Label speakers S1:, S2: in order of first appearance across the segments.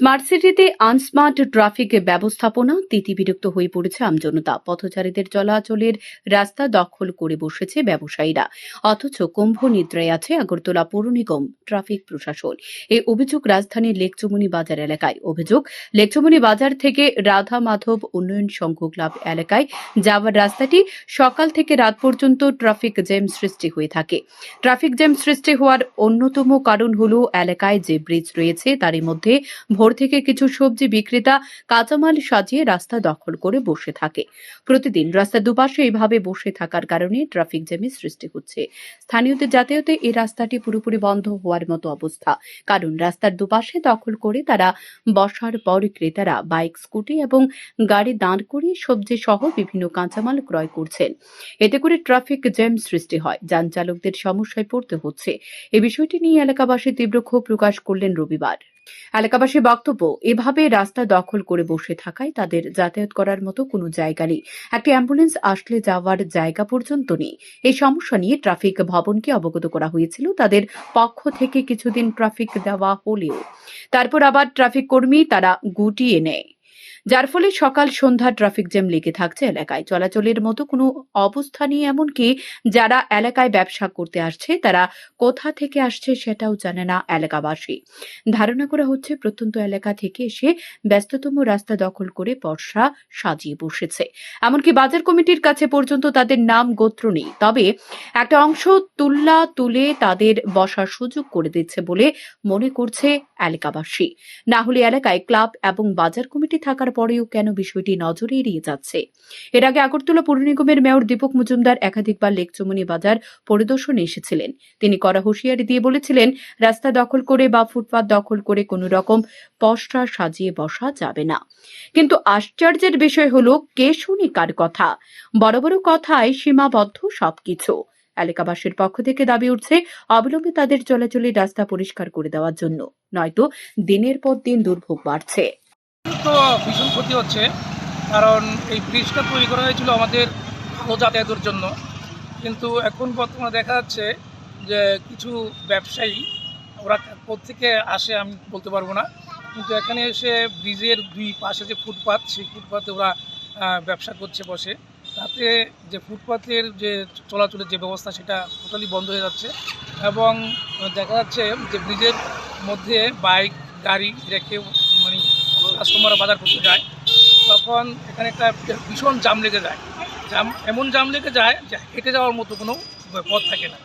S1: Smart সিটিতে unsmart traffic ব্যবস্থাপনা তিতিবিরক্ত হয়ে পড়েছে আমজনতা। পথচারীদের চলাচলের রাস্তা দখল করে বসেছে ব্যবসায়ীরা। অথচ কুম্ভ নিদ্রায় আছে আগরতলা পৌর নিগম ট্রাফিক প্রশাসন। এই অভিযোগ রাজধানীর লেকচুমনি বাজার এলাকায়। অভিযোগ লেকচুমনি বাজার থেকে রাধা মাধব উন্নয়ন সংঘ ক্লাব এলাকায় যাওয়ার রাস্তাটি সকাল থেকে রাত পর্যন্ত ট্রাফিক জ্যাম সৃষ্টি হয়ে থাকে। ট্রাফিক জ্যাম সৃষ্টি হওয়ার অন্যতম কারণ হল এলাকায় যে ব্রিজ রয়েছে, তারই মধ্যে ভোর থেকে কিছু সবজি বিক্রেতা কাঁচামাল সাজিয়ে রাস্তা দখল করে বসে থাকে। প্রতিদিন রাস্তার দুপাশে এইভাবে বসে থাকার কারণে ট্রাফিক জ্যামের সৃষ্টি হচ্ছে। স্থানীয়দের যাতায়াতে এই রাস্তাটি পুরোপুরি বন্ধ হওয়ার মতো অবস্থা। কারণ রাস্তার দুপাশে দখল করে তারা বসার পর ক্রেতারা বাইক, স্কুটি এবং গাড়ি দাঁড় করিয়ে সবজি সহ বিভিন্ন কাঁচামাল ক্রয় করছেন। এতে করে ট্রাফিক জ্যাম সৃষ্টি হয়। যান চালকদের সমস্যায় পড়তে হচ্ছে। এ বিষয়টি নিয়ে এলাকাবাসী তীব্র ক্ষোভ প্রকাশ করলেন রবিবার। এলাকাবাসীর বক্তব্য, এভাবে রাস্তা দখল করে বসে থাকায় তাদের যাতায়াত করার মতো কোনো জায়গা নেই। একটি অ্যাম্বুলেন্স আসলে যাওয়ার জায়গা পর্যন্ত নেই। এই সমস্যা নিয়ে ট্রাফিক ভবনকে অবগত করা হয়েছিল। তাদের পক্ষ থেকে কিছুদিন ট্রাফিক দেওয়া হলেও, তারপর আবার ট্রাফিক কর্মী তারা গুটিয়ে নেয়। যার ফলে সকাল সন্ধ্যা ট্রাফিক জ্যাম লেগে থাকছে এলাকায়। চলাচলের মতো কোনো অবস্থা নেই এমনকি যারা এলাকায় ব্যবসা করতে আসছে, তারা কোথা থেকে আসছে সেটাও জানে না এলাকাবাসী। ধারণা করা হচ্ছে প্রত্যন্ত এলাকা থেকে এসে ব্যস্ততম রাস্তা দখল করে বর্ষা সাজিয়ে বসেছে। এমনকি বাজার কমিটির কাছে পর্যন্ত তাদের নাম গোত্র নেই। তবে একটা অংশ তুল্লা তুলে তাদের বসার সুযোগ করে দিচ্ছে বলে মনে করছে এলাকাবাসী। না হলে এলাকায় ক্লাব এবং বাজার কমিটি থাকার পরেও কেন বিষয়টি নজরে এড়িয়ে যাচ্ছে? এর আগে আগরতলা পৌর নিগমের মেয়র দীপক মজুমদার একাধিকবার লেকচুমনি বাজার পরিদর্শনে এসেছিলেন। তিনি করা হুঁশিয়ারি দিয়ে বলেছিলেন, রাস্তা দখল করে বা ফুটপাত দখল করে কোনো রকম পসরা সাজিয়ে বসা যাবে না। কিন্তু আশ্চর্যের বিষয় হলো, কে শুনি কার কথা? বড় বড় কথায় সীমাবদ্ধ সবকিছু। এলাকাবাসীর পক্ষ থেকে দাবি উঠছে, অবিলম্বে তাদের চলাচলের রাস্তা পরিষ্কার করে দেওয়ার জন্য। নয়তো দিনের পর দিন দুর্ভোগ বাড়ছে।
S2: তো ভীষণ ক্ষতি হচ্ছে, কারণ এই ব্রিজটা তৈরি করা হয়েছিল আমাদের ভালো যাতায়াতের জন্য। কিন্তু এখন বর্তমানে দেখা যাচ্ছে যে কিছু ব্যবসায়ী, ওরা কোথেকে আসে আমি বলতে পারব না, কিন্তু এখানে এসে ব্রিজের দুই পাশে যে ফুটপাত সেই ফুটপাতে ওরা ব্যবসা করছে, বসে। তাতে যে ফুটপাতের যে চলাচলের যে ব্যবস্থা, সেটা টোটালি বন্ধ হয়ে যাচ্ছে। এবং দেখা যাচ্ছে যে ব্রিজের মধ্যে বাইক, গাড়ি রেখে কাস্টমাররা বাজার করতে যায়, তখন এখানে একটা ভীষণ জাম লেগে যায়। জাম, এমন জাম লেগে যায় যে হেঁটে যাওয়ার মতো কোনো পথ থাকে না।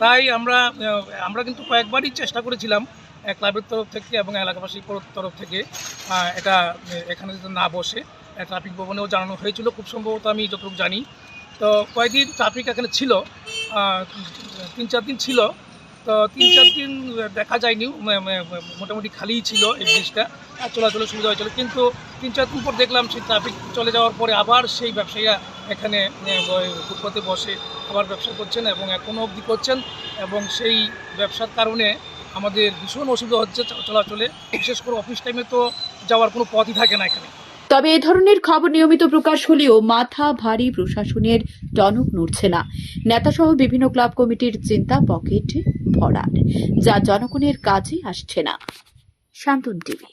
S2: তাই আমরা আমরা কিন্তু কয়েকবারই চেষ্টা করেছিলাম ক্লাবের তরফ থেকে এবং এলাকাবাসীর তরফ থেকে এটা এখানে যাতে না বসে। ট্রাফিক ভবনেও জানানো হয়েছিল, খুব সম্ভবত আমি যতটুকু জানি। তো কয়েকদিন ট্রাফিক এখানে ছিল তিন, চার দিন ছিল তো তিন চার দিন দেখা যায়নি মোটামুটি খালিই ছিল এই ব্রিজটা। চলাচলের সুবিধা হয়েছিল। কিন্তু তিন চার দিন পর দেখলাম সেই ট্রাফিক চলে যাওয়ার পরে আবার সেই ব্যবসায়ীরা এখানে ফুটপাতে বসে আবার ব্যবসা করছেন এবং এখনও অবধি করছেন এবং সেই ব্যবসার কারণে আমাদের ভীষণ অসুবিধা হচ্ছে চলাচলে। বিশেষ করে অফিস টাইমে তো যাওয়ার কোনো পথই থাকে না এখানে।
S1: তবে এ ধরনের খবর নিয়মিত প্রকাশ হলেও মাথা ভারী প্রশাসনের টনক নড়ছে না। নেতাসহ বিভিন্ন ক্লাব কমিটির চিন্তা পকেট ভরার যা জনগণের কাজে আসছে না। শান্তন টিভি।